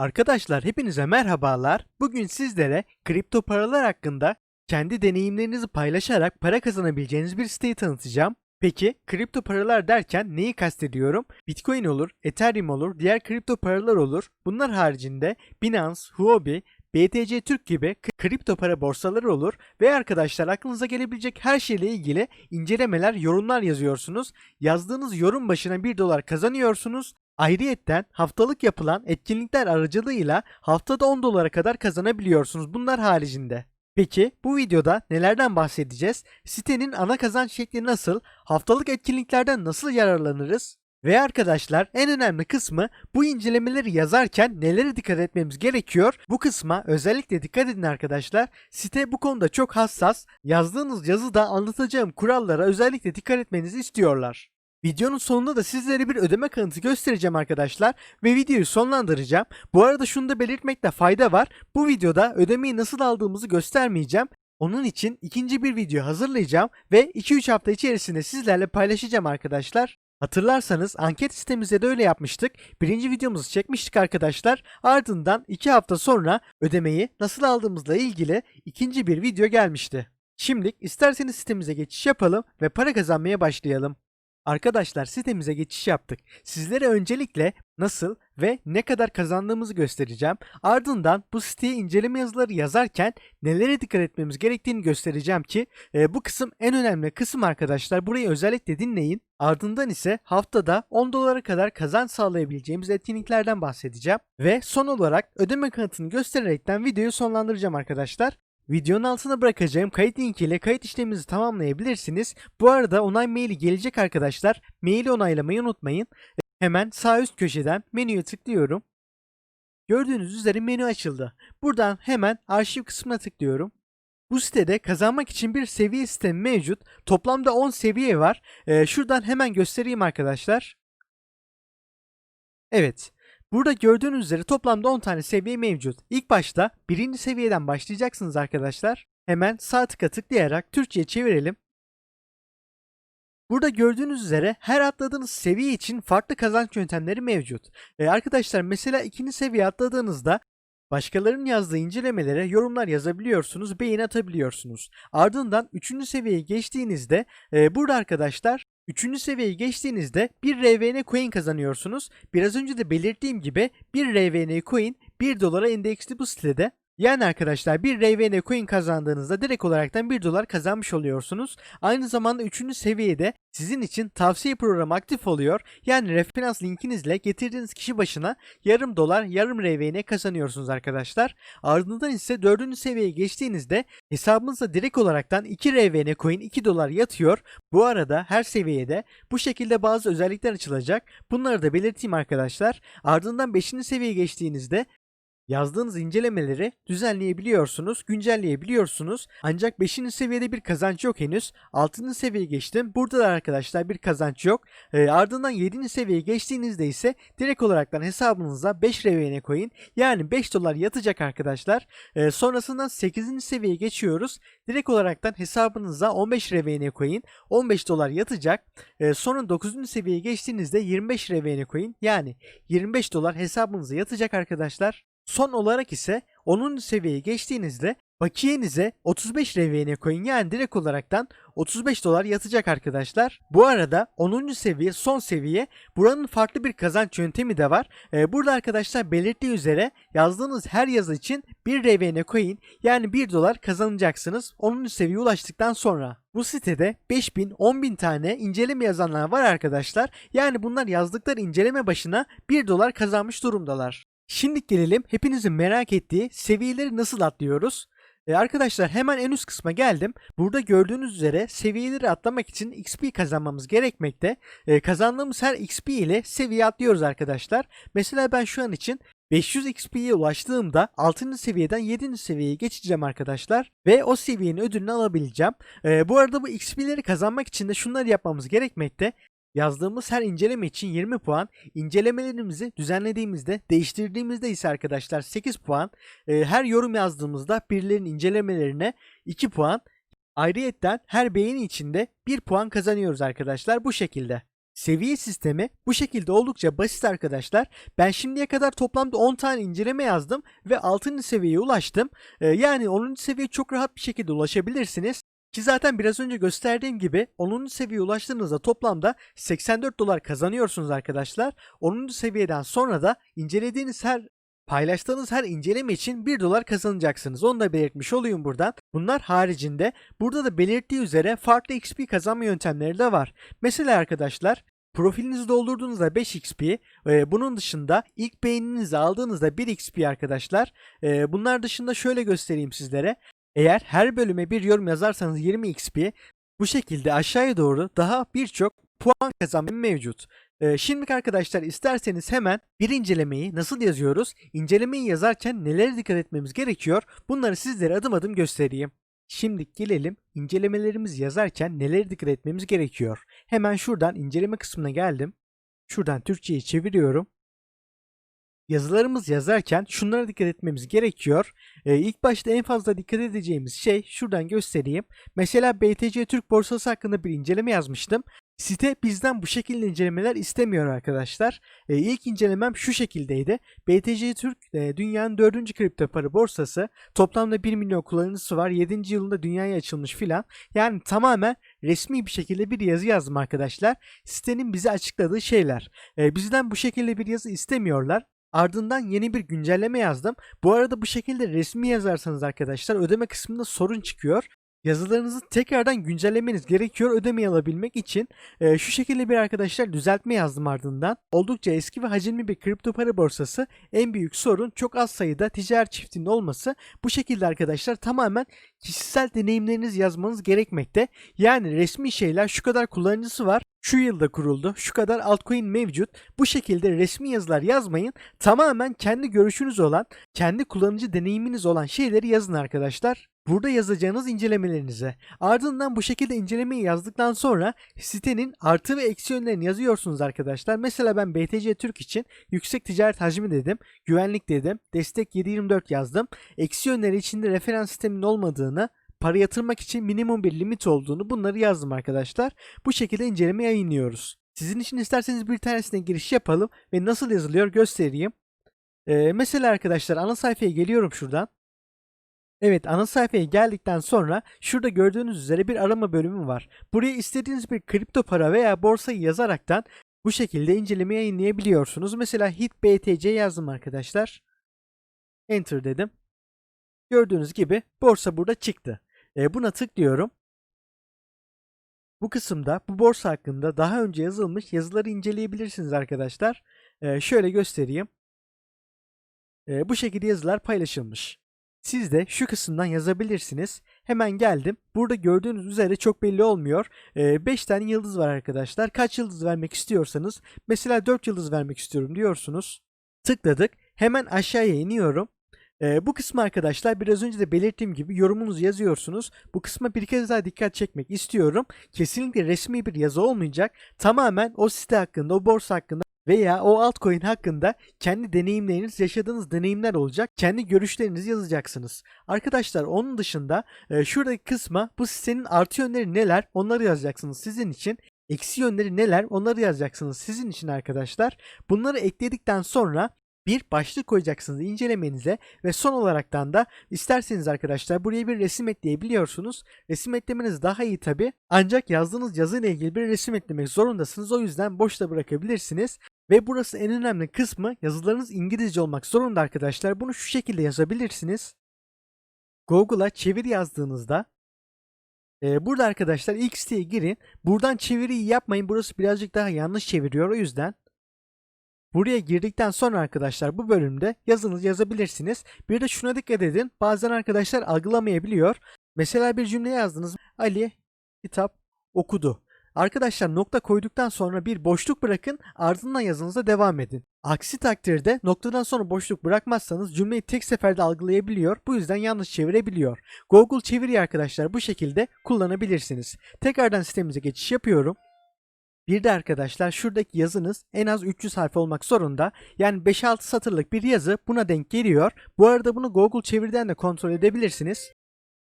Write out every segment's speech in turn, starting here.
Arkadaşlar hepinize merhabalar. Bugün sizlere kripto paralar hakkında kendi deneyimlerinizi paylaşarak para kazanabileceğiniz bir siteyi tanıtacağım. Peki kripto paralar derken neyi kastediyorum? Bitcoin olur, Ethereum olur, diğer kripto paralar olur. Bunlar haricinde Binance, Huobi, BTC Türk gibi kripto para borsaları olur ve arkadaşlar aklınıza gelebilecek her şeyle ilgili incelemeler, yorumlar yazıyorsunuz. Yazdığınız yorum başına 1 dolar kazanıyorsunuz. Ayrıyetten haftalık yapılan etkinlikler aracılığıyla haftada 10 dolara kadar kazanabiliyorsunuz bunlar haricinde. Peki bu videoda nelerden bahsedeceğiz? Sitenin ana kazanç şekli nasıl? Haftalık etkinliklerden nasıl yararlanırız? Ve arkadaşlar en önemli kısmı bu incelemeleri yazarken nelere dikkat etmemiz gerekiyor? Bu kısma özellikle dikkat edin arkadaşlar. Site bu konuda çok hassas. Yazdığınız yazıda anlatacağım kurallara özellikle dikkat etmenizi istiyorlar. Videonun sonunda da sizlere bir ödeme kanıtı göstereceğim arkadaşlar ve videoyu sonlandıracağım. Bu arada şunu da belirtmekte fayda var. Bu videoda ödemeyi nasıl aldığımızı göstermeyeceğim. Onun için ikinci bir video hazırlayacağım ve 2-3 hafta içerisinde sizlerle paylaşacağım arkadaşlar. Hatırlarsanız anket sitemizde de öyle yapmıştık. Birinci videomuzu çekmiştik arkadaşlar. Ardından 2 hafta sonra ödemeyi nasıl aldığımızla ilgili ikinci bir video gelmişti. Şimdi isterseniz sitemize geçiş yapalım ve para kazanmaya başlayalım. Arkadaşlar sitemize geçiş yaptık. Sizlere öncelikle nasıl ve ne kadar kazandığımızı göstereceğim. Ardından bu siteye inceleme yazıları yazarken nelere dikkat etmemiz gerektiğini göstereceğim ki e, bu kısım en önemli kısım arkadaşlar. Burayı özellikle dinleyin. Ardından ise haftada 10 dolara kadar kazanç sağlayabileceğimiz etkinliklerden bahsedeceğim. Ve son olarak ödeme kanıtını göstererekten videoyu sonlandıracağım arkadaşlar. Videonun altına bırakacağım kayıt linkiyle kayıt işleminizi tamamlayabilirsiniz. Bu arada onay maili gelecek arkadaşlar. Maili onaylamayı unutmayın. Hemen sağ üst köşeden menüye tıklıyorum. Gördüğünüz üzere menü açıldı. Buradan hemen arşiv kısmına tıklıyorum. Bu sitede kazanmak için bir seviye sistemi mevcut. Toplamda 10 seviye var. Ee, şuradan hemen göstereyim arkadaşlar. Evet. Burada gördüğünüz üzere toplamda 10 tane seviye mevcut. İlk başta birinci seviyeden başlayacaksınız arkadaşlar. Hemen sağ tıka tıklayarak Türkçe'ye çevirelim. Burada gördüğünüz üzere her atladığınız seviye için farklı kazanç yöntemleri mevcut. Ee, arkadaşlar mesela ikinci seviye atladığınızda başkalarının yazdığı incelemelere yorumlar yazabiliyorsunuz, beğeni atabiliyorsunuz. Ardından üçüncü seviyeye geçtiğinizde e, burada arkadaşlar Üçüncü seviyeyi geçtiğinizde bir RVN coin kazanıyorsunuz. Biraz önce de belirttiğim gibi bir RVN coin 1 dolara endeksli bu sitede. Yani arkadaşlar bir RVN coin kazandığınızda direkt olaraktan 1 dolar kazanmış oluyorsunuz. Aynı zamanda 3. seviyede sizin için tavsiye programı aktif oluyor. Yani referans linkinizle getirdiğiniz kişi başına yarım dolar yarım RVN kazanıyorsunuz arkadaşlar. Ardından ise 4. seviyeye geçtiğinizde hesabınıza direkt olaraktan 2 RVN coin 2 dolar yatıyor. Bu arada her seviyede bu şekilde bazı özellikler açılacak. Bunları da belirteyim arkadaşlar. Ardından 5. seviyeye geçtiğinizde Yazdığınız incelemeleri düzenleyebiliyorsunuz, güncelleyebiliyorsunuz. Ancak 5. seviyede bir kazanç yok henüz. 6. seviyeye geçtim. Burada da arkadaşlar bir kazanç yok. E, ardından 7. seviyeye geçtiğinizde ise direkt olaraktan hesabınıza 5 RVN coin yani 5 dolar yatacak arkadaşlar. E, sonrasından 8. seviyeye geçiyoruz. Direkt olaraktan hesabınıza 15 RVN coin 15 dolar yatacak. E, sonra 9. seviyeye geçtiğinizde 25 RVN coin yani 25 dolar hesabınıza yatacak arkadaşlar. Son olarak ise 10. seviyeye geçtiğinizde bakiyenize 35 RVN coin yani direkt olaraktan 35 dolar yatacak arkadaşlar. Bu arada 10. seviye son seviye buranın farklı bir kazanç yöntemi de var. Ee, burada arkadaşlar belirttiği üzere yazdığınız her yazı için 1 RVN coin yani 1 dolar kazanacaksınız 10. seviyeye ulaştıktan sonra. Bu sitede 5000 10000 tane inceleme yazanlar var arkadaşlar. Yani bunlar yazdıkları inceleme başına 1 dolar kazanmış durumdalar. Şimdi gelelim hepinizin merak ettiği seviyeleri nasıl atlıyoruz? Ee, arkadaşlar hemen en üst kısma geldim. Burada gördüğünüz üzere seviyeleri atlamak için XP kazanmamız gerekmekte. Ee, kazandığımız her XP ile seviye atlıyoruz arkadaşlar. Mesela ben şu an için 500 XP'ye ulaştığımda 6. seviyeden 7. seviyeye geçeceğim arkadaşlar. Ve o seviyenin ödülünü alabileceğim. Ee, bu arada bu XP'leri kazanmak için de şunları yapmamız gerekmekte. Yazdığımız her inceleme için 20 puan, incelemelerimizi düzenlediğimizde, değiştirdiğimizde ise arkadaşlar 8 puan, e, her yorum yazdığımızda birilerinin incelemelerine 2 puan, ayrıyetten her beğeni içinde 1 puan kazanıyoruz arkadaşlar bu şekilde. Seviye sistemi bu şekilde oldukça basit arkadaşlar. Ben şimdiye kadar toplamda 10 tane inceleme yazdım ve 6. seviyeye ulaştım. Ee, yani 10. seviyeye çok rahat bir şekilde ulaşabilirsiniz. Ki zaten biraz önce gösterdiğim gibi 10. seviyeye ulaştığınızda toplamda 84 dolar kazanıyorsunuz arkadaşlar. 10. seviyeden sonra da incelediğiniz her paylaştığınız her inceleme için 1 dolar kazanacaksınız. Onu da belirtmiş olayım buradan. Bunlar haricinde burada da belirttiği üzere farklı XP kazanma yöntemleri de var. Mesela arkadaşlar Profilinizi doldurduğunuzda 5 XP, e, bunun dışında ilk beğeninizi aldığınızda 1 XP arkadaşlar. E, bunlar dışında şöyle göstereyim sizlere. Eğer her bölüme bir yorum yazarsanız 20 XP, bu şekilde aşağıya doğru daha birçok puan kazanma mevcut. Ee, şimdi arkadaşlar isterseniz hemen bir incelemeyi nasıl yazıyoruz? İncelemeyi yazarken nelere dikkat etmemiz gerekiyor? Bunları sizlere adım adım göstereyim. Şimdi gelelim incelemelerimizi yazarken nelere dikkat etmemiz gerekiyor? Hemen şuradan inceleme kısmına geldim. Şuradan Türkçe'ye çeviriyorum. Yazılarımız yazarken şunlara dikkat etmemiz gerekiyor. Ee, ilk başta en fazla dikkat edeceğimiz şey şuradan göstereyim. Mesela BTC Türk borsası hakkında bir inceleme yazmıştım. Site bizden bu şekilde incelemeler istemiyor arkadaşlar. E, ilk incelemem şu şekildeydi. BTC Türk e, dünyanın 4. kripto para borsası. Toplamda 1 milyon kullanıcısı var. 7. yılında dünyaya açılmış filan. Yani tamamen resmi bir şekilde bir yazı yazdım arkadaşlar. Sitenin bize açıkladığı şeyler. E, bizden bu şekilde bir yazı istemiyorlar. Ardından yeni bir güncelleme yazdım. Bu arada bu şekilde resmi yazarsanız arkadaşlar ödeme kısmında sorun çıkıyor. Yazılarınızı tekrardan güncellemeniz gerekiyor ödemeyi alabilmek için. E, şu şekilde bir arkadaşlar düzeltme yazdım ardından. Oldukça eski ve hacimli bir kripto para borsası. En büyük sorun çok az sayıda ticaret çiftinin olması. Bu şekilde arkadaşlar tamamen kişisel deneyimleriniz yazmanız gerekmekte. Yani resmi şeyler şu kadar kullanıcısı var şu yılda kuruldu, şu kadar altcoin mevcut. Bu şekilde resmi yazılar yazmayın. Tamamen kendi görüşünüz olan, kendi kullanıcı deneyiminiz olan şeyleri yazın arkadaşlar. Burada yazacağınız incelemelerinize. Ardından bu şekilde incelemeyi yazdıktan sonra sitenin artı ve eksi yönlerini yazıyorsunuz arkadaşlar. Mesela ben BTC Türk için yüksek ticaret hacmi dedim, güvenlik dedim, destek 724 yazdım. Eksi yönleri içinde referans sisteminin olmadığını, para yatırmak için minimum bir limit olduğunu bunları yazdım arkadaşlar. Bu şekilde inceleme yayınlıyoruz. Sizin için isterseniz bir tanesine giriş yapalım ve nasıl yazılıyor göstereyim. Ee, mesela arkadaşlar ana sayfaya geliyorum şuradan. Evet ana sayfaya geldikten sonra şurada gördüğünüz üzere bir arama bölümü var. Buraya istediğiniz bir kripto para veya borsayı yazaraktan bu şekilde inceleme yayınlayabiliyorsunuz. Mesela hit BTC yazdım arkadaşlar. Enter dedim. Gördüğünüz gibi borsa burada çıktı. E, buna tıklıyorum. Bu kısımda bu borsa hakkında daha önce yazılmış yazıları inceleyebilirsiniz arkadaşlar. E, şöyle göstereyim. E, bu şekilde yazılar paylaşılmış. Siz de şu kısımdan yazabilirsiniz. Hemen geldim. Burada gördüğünüz üzere çok belli olmuyor. 5 tane yıldız var arkadaşlar. Kaç yıldız vermek istiyorsanız mesela 4 yıldız vermek istiyorum diyorsunuz. Tıkladık. Hemen aşağıya iniyorum. Ee, bu kısmı arkadaşlar biraz önce de belirttiğim gibi yorumunuzu yazıyorsunuz. Bu kısma bir kez daha dikkat çekmek istiyorum. Kesinlikle resmi bir yazı olmayacak. Tamamen o site hakkında, o borsa hakkında veya o altcoin hakkında kendi deneyimleriniz, yaşadığınız deneyimler olacak. Kendi görüşlerinizi yazacaksınız. Arkadaşlar onun dışında e, şuradaki kısma bu sitenin artı yönleri neler onları yazacaksınız sizin için. Eksi yönleri neler onları yazacaksınız sizin için arkadaşlar. Bunları ekledikten sonra bir başlık koyacaksınız incelemenize ve son olaraktan da isterseniz arkadaşlar buraya bir resim ekleyebiliyorsunuz. Resim eklemeniz daha iyi tabi ancak yazdığınız yazıyla ilgili bir resim eklemek zorundasınız o yüzden boşta bırakabilirsiniz. Ve burası en önemli kısmı yazılarınız İngilizce olmak zorunda arkadaşlar bunu şu şekilde yazabilirsiniz. Google'a çevir yazdığınızda ee, burada arkadaşlar ilk siteye girin. Buradan çeviriyi yapmayın. Burası birazcık daha yanlış çeviriyor. O yüzden Buraya girdikten sonra arkadaşlar bu bölümde yazınız yazabilirsiniz. Bir de şuna dikkat edin. Bazen arkadaşlar algılamayabiliyor. Mesela bir cümle yazdınız. Ali kitap okudu. Arkadaşlar nokta koyduktan sonra bir boşluk bırakın ardından yazınıza devam edin. Aksi takdirde noktadan sonra boşluk bırakmazsanız cümleyi tek seferde algılayabiliyor. Bu yüzden yanlış çevirebiliyor. Google çeviriyi arkadaşlar bu şekilde kullanabilirsiniz. Tekrardan sistemimize geçiş yapıyorum. Bir de arkadaşlar şuradaki yazınız en az 300 harf olmak zorunda. Yani 5-6 satırlık bir yazı buna denk geliyor. Bu arada bunu Google çeviriden de kontrol edebilirsiniz.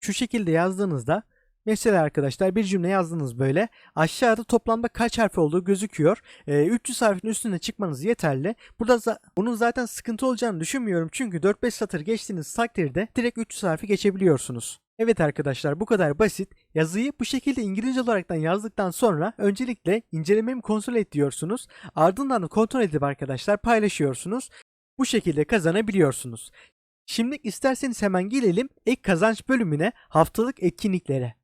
Şu şekilde yazdığınızda Mesela arkadaşlar bir cümle yazdınız böyle. Aşağıda toplamda kaç harf olduğu gözüküyor. Ee, 300 harfin üstüne çıkmanız yeterli. Burada za- bunun zaten sıkıntı olacağını düşünmüyorum. Çünkü 4-5 satır geçtiğiniz takdirde direkt 300 harfi geçebiliyorsunuz. Evet arkadaşlar bu kadar basit. Yazıyı bu şekilde İngilizce olaraktan yazdıktan sonra öncelikle incelememi kontrol et diyorsunuz. Ardından da kontrol edip arkadaşlar paylaşıyorsunuz. Bu şekilde kazanabiliyorsunuz. Şimdi isterseniz hemen gelelim ek kazanç bölümüne haftalık etkinliklere.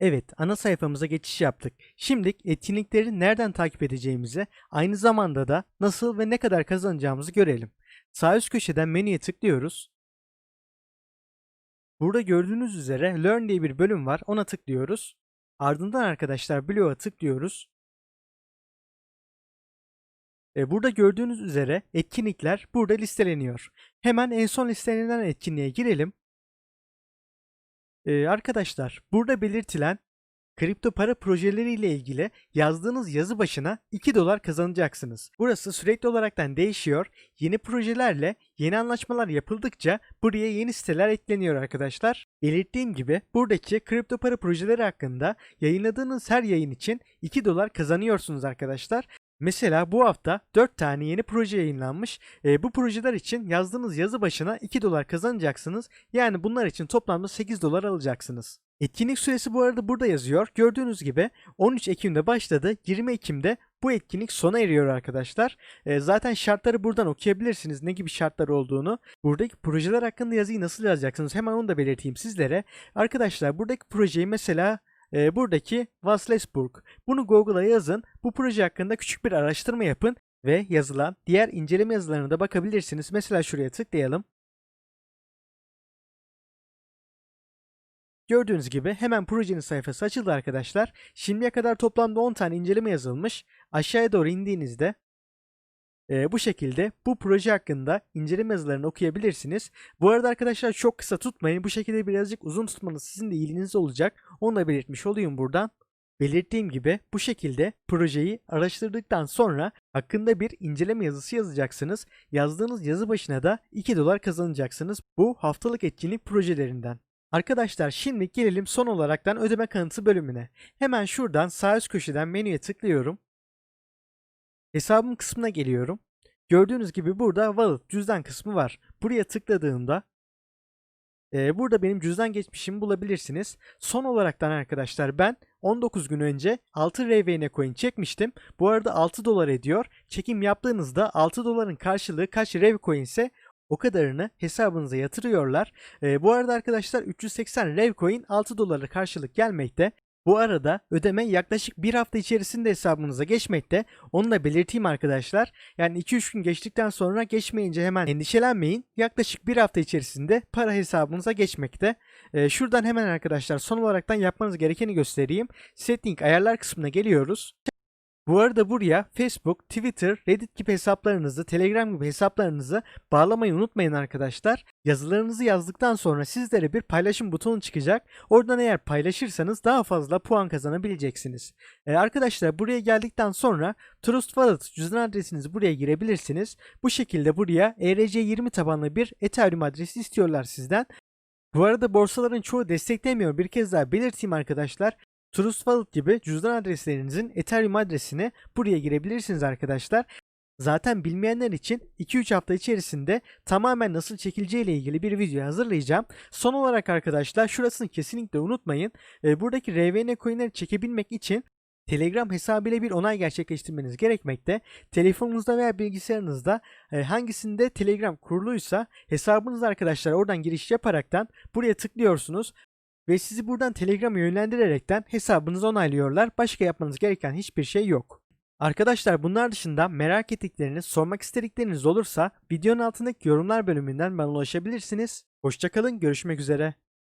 Evet ana sayfamıza geçiş yaptık. Şimdi etkinlikleri nereden takip edeceğimizi aynı zamanda da nasıl ve ne kadar kazanacağımızı görelim. Sağ üst köşeden menüye tıklıyoruz. Burada gördüğünüz üzere Learn diye bir bölüm var. Ona tıklıyoruz. Ardından arkadaşlar Bloğa tıklıyoruz. Burada gördüğünüz üzere etkinlikler burada listeleniyor. Hemen en son listelenen etkinliğe girelim. E, arkadaşlar burada belirtilen kripto para projeleriyle ilgili yazdığınız yazı başına 2 dolar kazanacaksınız. Burası sürekli olaraktan değişiyor. Yeni projelerle yeni anlaşmalar yapıldıkça buraya yeni siteler ekleniyor arkadaşlar. Belirttiğim gibi buradaki kripto para projeleri hakkında yayınladığınız her yayın için 2 dolar kazanıyorsunuz arkadaşlar. Mesela bu hafta 4 tane yeni proje yayınlanmış. E, bu projeler için yazdığınız yazı başına 2 dolar kazanacaksınız. Yani bunlar için toplamda 8 dolar alacaksınız. Etkinlik süresi bu arada burada yazıyor. Gördüğünüz gibi 13 Ekim'de başladı. 20 Ekim'de bu etkinlik sona eriyor arkadaşlar. E, zaten şartları buradan okuyabilirsiniz. Ne gibi şartlar olduğunu. Buradaki projeler hakkında yazıyı nasıl yazacaksınız? Hemen onu da belirteyim sizlere. Arkadaşlar buradaki projeyi mesela e, buradaki Waslesburg. Bunu Google'a yazın. Bu proje hakkında küçük bir araştırma yapın ve yazılan diğer inceleme yazılarına da bakabilirsiniz. Mesela şuraya tıklayalım. Gördüğünüz gibi hemen projenin sayfası açıldı arkadaşlar. Şimdiye kadar toplamda 10 tane inceleme yazılmış. Aşağıya doğru indiğinizde e, bu şekilde bu proje hakkında inceleme yazılarını okuyabilirsiniz. Bu arada arkadaşlar çok kısa tutmayın. Bu şekilde birazcık uzun tutmanız sizin de iyiliğinize olacak. Onu da belirtmiş olayım buradan. Belirttiğim gibi bu şekilde projeyi araştırdıktan sonra hakkında bir inceleme yazısı yazacaksınız. Yazdığınız yazı başına da 2 dolar kazanacaksınız bu haftalık etkinlik projelerinden. Arkadaşlar şimdi gelelim son olaraktan ödeme kanıtı bölümüne. Hemen şuradan sağ üst köşeden menüye tıklıyorum. Hesabım kısmına geliyorum. Gördüğünüz gibi burada wallet cüzdan kısmı var. Buraya tıkladığımda e, burada benim cüzdan geçmişimi bulabilirsiniz. Son olaraktan arkadaşlar ben 19 gün önce 6 RVN coin çekmiştim. Bu arada 6 dolar ediyor. Çekim yaptığınızda 6 doların karşılığı kaç RV coin ise o kadarını hesabınıza yatırıyorlar. E, bu arada arkadaşlar 380 Rev Coin 6 dolara karşılık gelmekte. Bu arada ödeme yaklaşık bir hafta içerisinde hesabınıza geçmekte. Onu da belirteyim arkadaşlar. Yani 2-3 gün geçtikten sonra geçmeyince hemen endişelenmeyin. Yaklaşık bir hafta içerisinde para hesabınıza geçmekte. Ee, şuradan hemen arkadaşlar son olaraktan yapmanız gerekeni göstereyim. Setting ayarlar kısmına geliyoruz. Bu arada buraya Facebook, Twitter, Reddit gibi hesaplarınızı, Telegram gibi hesaplarınızı bağlamayı unutmayın arkadaşlar. Yazılarınızı yazdıktan sonra sizlere bir paylaşım butonu çıkacak. Oradan eğer paylaşırsanız daha fazla puan kazanabileceksiniz. Ee, arkadaşlar buraya geldikten sonra Trust Wallet cüzdan adresinizi buraya girebilirsiniz. Bu şekilde buraya ERC20 tabanlı bir Ethereum adresi istiyorlar sizden. Bu arada borsaların çoğu desteklemiyor. Bir kez daha belirteyim arkadaşlar. Trust gibi cüzdan adreslerinizin Ethereum adresini buraya girebilirsiniz arkadaşlar. Zaten bilmeyenler için 2-3 hafta içerisinde tamamen nasıl çekileceği ile ilgili bir video hazırlayacağım. Son olarak arkadaşlar şurasını kesinlikle unutmayın. Ee, buradaki RVN coinleri çekebilmek için Telegram hesabıyla bir onay gerçekleştirmeniz gerekmekte. Telefonunuzda veya bilgisayarınızda e, hangisinde Telegram kuruluysa hesabınız arkadaşlar oradan giriş yaparaktan buraya tıklıyorsunuz ve sizi buradan Telegram'a yönlendirerekten hesabınızı onaylıyorlar. Başka yapmanız gereken hiçbir şey yok. Arkadaşlar bunlar dışında merak ettikleriniz, sormak istedikleriniz olursa videonun altındaki yorumlar bölümünden bana ulaşabilirsiniz. Hoşçakalın, görüşmek üzere.